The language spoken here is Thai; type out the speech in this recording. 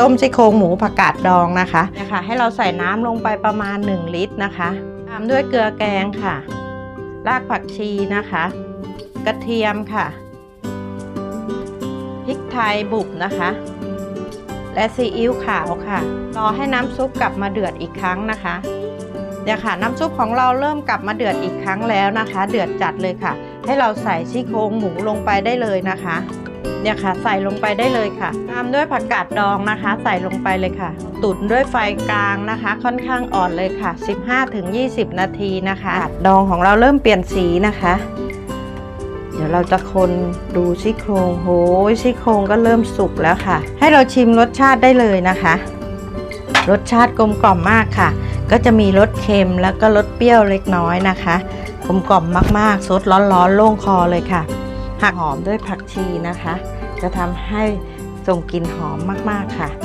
ต้มซี่โครงหมูผักกาดดองนะคะนี่ยค่ะให้เราใส่น้ำลงไปประมาณ 1 ลิตรนะคะตามด้วยเกลือแกงค่ะ รากผักชีนะคะ กระเทียมค่ะพริกไทยบุบนะคะ และซีอิ๊วขาวค่ะรอให้น้ำซุปกลับมาเดือดอีกครั้งนะคะเนี่ยค่ะน้ำซุปของเราเริ่มกลับมาเดือดอีกครั้งแล้วนะคะ เดือดจัดเลยค่ะ ให้เราใส่ซี่โครงหมูลงไปได้เลยนะคะ เนี่ยค่ะใส่ลงไปได้เลยค่ะตามด้วยผักกาดดองนะคะ ใส่ลงไปเลยค่ะ ตุ๋นด้วยไฟกลางนะคะ ค่อนข้างอ่อนเลยค่ะ 15-20 นาทีนะคะผักกาดดองของเราเริ่มเปลี่ยนสีนะคะ เดี๋ยวเราจะคนดูซี่โครงโหยซี่โครงก็เริ่มสุกแล้วค่ะ ให้เราชิมรสชาติได้เลยนะคะ รสชาติกลมกล่อมมากค่ะ ก็จะมีรสเค็มแล้วก็รสเปรี้ยวเล็กน้อยนะคะกลมกล่อมมากๆซดร้อนๆโล่งคอเลยค่ะ หักหอมด้วยผักชีนะคะ จะทำให้ส่งกลิ่นหอมมากๆค่ะ